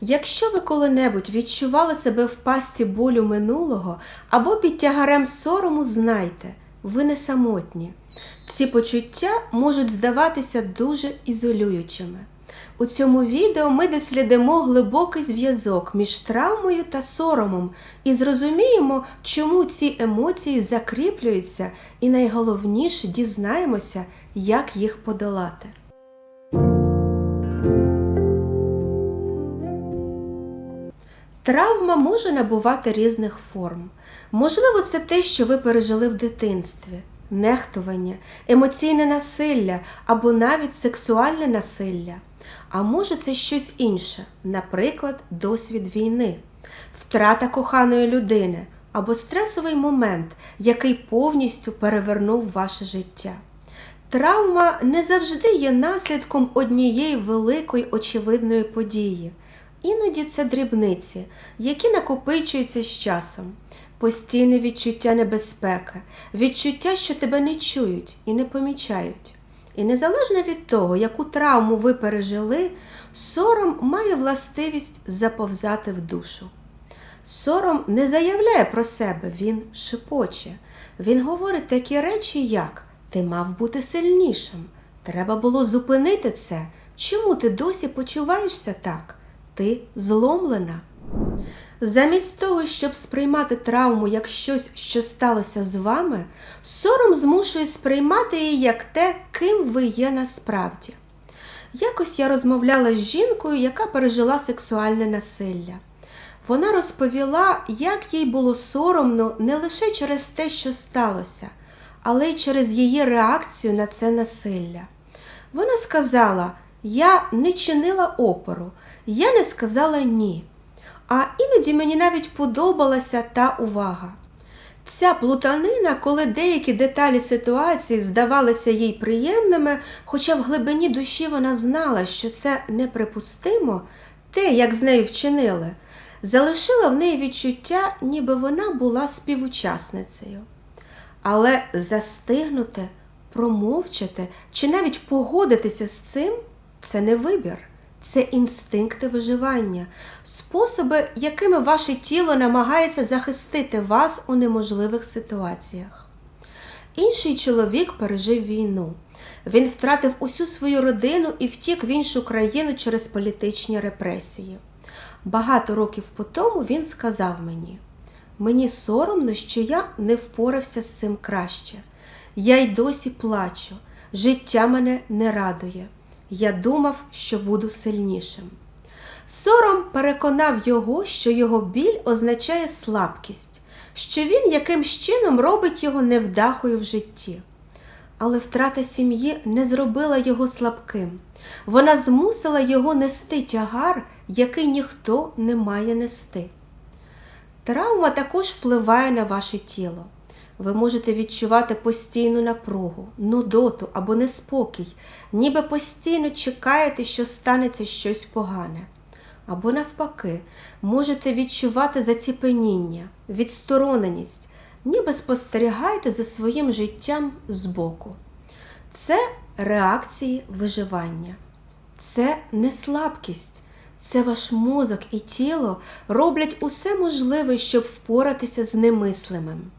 Якщо ви коли-небудь відчували себе в пасті болю минулого або під тягарем сорому, знайте, ви не самотні. Ці почуття можуть здаватися дуже ізолюючими. У цьому відео ми дослідимо глибокий зв'язок між травмою та соромом і зрозуміємо, чому ці емоції закріплюються, і найголовніше дізнаємося, як їх подолати. Травма може набувати різних форм. Можливо, це те, що ви пережили в дитинстві, нехтування, емоційне насилля або навіть сексуальне насилля. А може це щось інше, наприклад, досвід війни, втрата коханої людини або стресовий момент, який повністю перевернув ваше життя. Травма не завжди є наслідком однієї великої очевидної події. Іноді це дрібниці, які накопичуються з часом, постійне відчуття небезпеки, відчуття, що тебе не чують і не помічають. І незалежно від того, яку травму ви пережили, сором має властивість заповзати в душу. Сором не заявляє про себе, він шепоче. Він говорить такі речі, як ти мав бути сильнішим. Треба було зупинити це. Чому ти досі почуваєшся так? Ти зломлена. Замість того, щоб сприймати травму як щось, що сталося з вами, сором змушує сприймати її як те, ким ви є насправді. Якось я розмовляла з жінкою, яка пережила сексуальне насилля. Вона розповіла, як їй було соромно не лише через те, що сталося, але й через її реакцію на це насилля. Вона сказала: Я не чинила опору, я не сказала ні. А іноді мені навіть подобалася та увага. Ця плутанина, коли деякі деталі ситуації здавалися їй приємними, хоча в глибині душі вона знала, що це неприпустимо, те, як з нею вчинили, залишила в неї відчуття, ніби вона була співучасницею. Але застигнути, промовчати чи навіть погодитися з цим це не вибір. Це інстинкти виживання, способи, якими ваше тіло намагається захистити вас у неможливих ситуаціях. Інший чоловік пережив війну. Він втратив усю свою родину і втік в іншу країну через політичні репресії. Багато років по тому він сказав мені: мені соромно, що я не впорався з цим краще. Я й досі плачу, життя мене не радує. Я думав, що буду сильнішим. Сором переконав його, що його біль означає слабкість, що він якимсь чином робить його невдахою в житті. Але втрата сім'ї не зробила його слабким. Вона змусила його нести тягар, який ніхто не має нести. Травма також впливає на ваше тіло. Ви можете відчувати постійну напругу, нудоту або неспокій, ніби постійно чекаєте, що станеться щось погане. Або, навпаки, можете відчувати заціпеніння, відстороненість, ніби спостерігаєте за своїм життям збоку. Це реакції виживання. Це не слабкість, це ваш мозок і тіло роблять усе можливе, щоб впоратися з немислимим.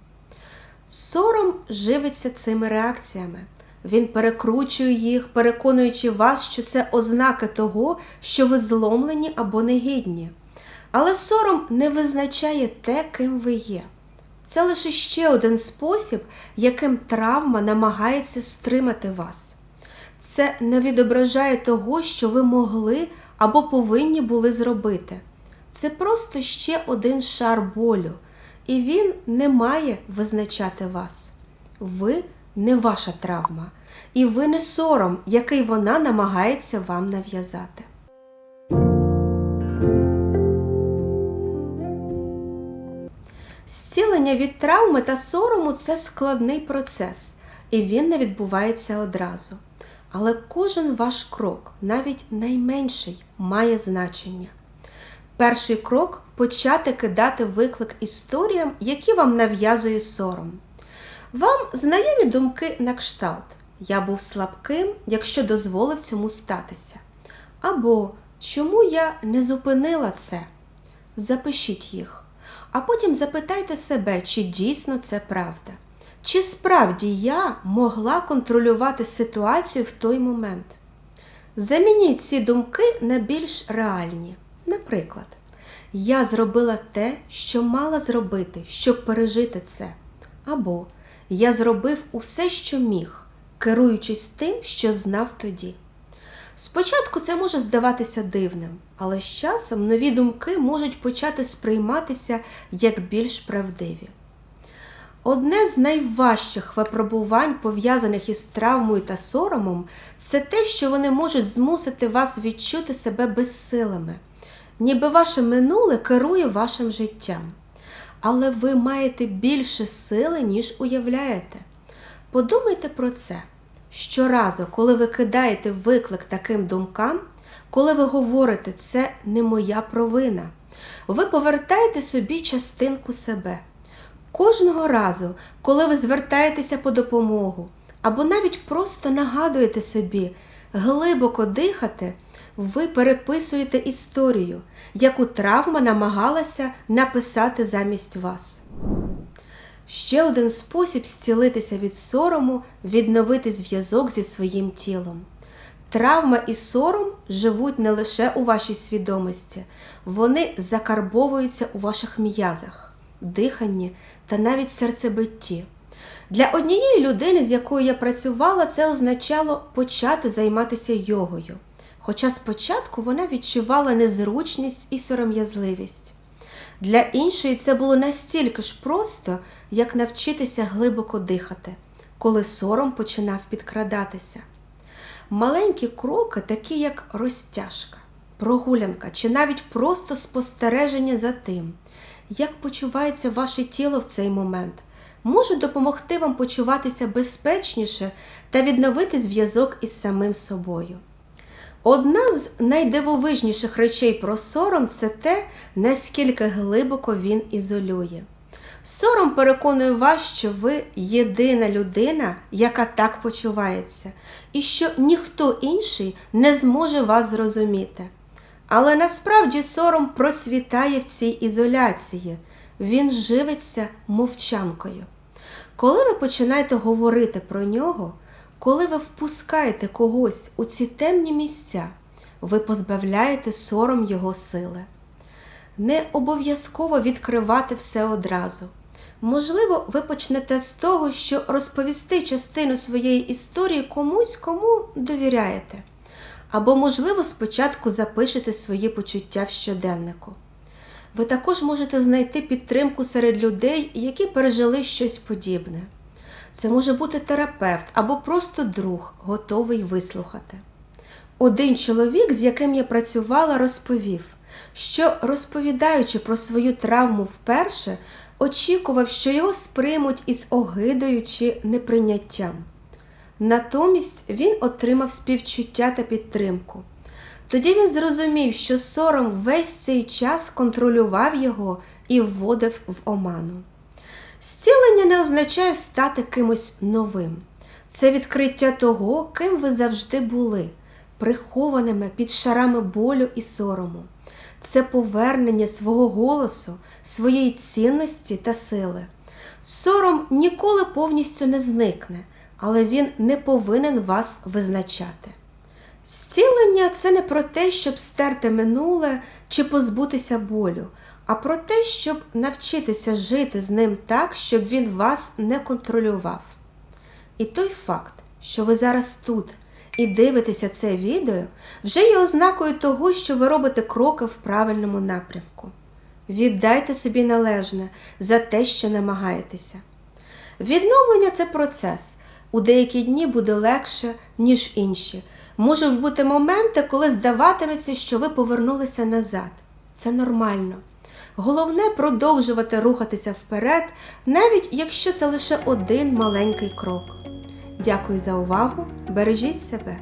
Сором живиться цими реакціями. Він перекручує їх, переконуючи вас, що це ознаки того, що ви зломлені або негідні. Але сором не визначає те, ким ви є. Це лише ще один спосіб, яким травма намагається стримати вас. Це не відображає того, що ви могли або повинні були зробити. Це просто ще один шар болю і він не має визначати вас. Ви не ваша травма, і ви не сором, який вона намагається вам нав'язати. Зцілення від травми та сорому це складний процес, і він не відбувається одразу. Але кожен ваш крок, навіть найменший, має значення. Перший крок почати кидати виклик історіям, які вам нав'язує сором. Вам знайомі думки на кшталт. Я був слабким, якщо дозволив цьому статися. Або Чому я не зупинила це? Запишіть їх, а потім запитайте себе, чи дійсно це правда. Чи справді я могла контролювати ситуацію в той момент? Замініть ці думки на більш реальні. Наприклад, я зробила те, що мала зробити, щоб пережити це. Або я зробив усе, що міг, керуючись тим, що знав тоді. Спочатку це може здаватися дивним, але з часом нові думки можуть почати сприйматися як більш правдиві. Одне з найважчих випробувань, пов'язаних із травмою та соромом, це те, що вони можуть змусити вас відчути себе безсилими, ніби ваше минуле керує вашим життям. Але ви маєте більше сили, ніж уявляєте. Подумайте про це. Щоразу, коли ви кидаєте виклик таким думкам, коли ви говорите це не моя провина, ви повертаєте собі частинку себе. Кожного разу, коли ви звертаєтеся по допомогу, або навіть просто нагадуєте собі глибоко дихати, ви переписуєте історію, яку травма намагалася написати замість вас. Ще один спосіб зцілитися від сорому відновити зв'язок зі своїм тілом. Травма і сором живуть не лише у вашій свідомості, вони закарбовуються у ваших м'язах, диханні та навіть серцебитті. Для однієї людини, з якою я працювала, це означало почати займатися йогою. Хоча спочатку вона відчувала незручність і сором'язливість. Для іншої це було настільки ж просто, як навчитися глибоко дихати, коли сором починав підкрадатися. Маленькі кроки, такі як розтяжка, прогулянка чи навіть просто спостереження за тим, як почувається ваше тіло в цей момент, можуть допомогти вам почуватися безпечніше та відновити зв'язок із самим собою. Одна з найдивовижніших речей про сором це те, наскільки глибоко він ізолює. Сором переконує вас, що ви єдина людина, яка так почувається, і що ніхто інший не зможе вас зрозуміти. Але насправді сором процвітає в цій ізоляції, він живиться мовчанкою. Коли ви починаєте говорити про нього, коли ви впускаєте когось у ці темні місця, ви позбавляєте сором його сили. Не обов'язково відкривати все одразу. Можливо, ви почнете з того, що розповісти частину своєї історії комусь, кому довіряєте. Або, можливо, спочатку запишете свої почуття в щоденнику. Ви також можете знайти підтримку серед людей, які пережили щось подібне. Це може бути терапевт або просто друг, готовий вислухати. Один чоловік, з яким я працювала, розповів, що, розповідаючи про свою травму вперше, очікував, що його сприймуть із огидою чи неприйняттям. Натомість він отримав співчуття та підтримку. Тоді він зрозумів, що сором весь цей час контролював його і вводив в оману. Зцілення не означає стати кимось новим. Це відкриття того, ким ви завжди були, прихованими під шарами болю і сорому. Це повернення свого голосу, своєї цінності та сили. Сором ніколи повністю не зникне, але він не повинен вас визначати. Зцілення це не про те, щоб стерти минуле чи позбутися болю, а про те, щоб навчитися жити з ним так, щоб він вас не контролював. І той факт, що ви зараз тут і дивитеся це відео, вже є ознакою того, що ви робите кроки в правильному напрямку. Віддайте собі належне за те, що намагаєтеся. Відновлення це процес. У деякі дні буде легше, ніж інші. Можуть бути моменти, коли здаватиметься, що ви повернулися назад. Це нормально. Головне продовжувати рухатися вперед, навіть якщо це лише один маленький крок. Дякую за увагу! Бережіть себе!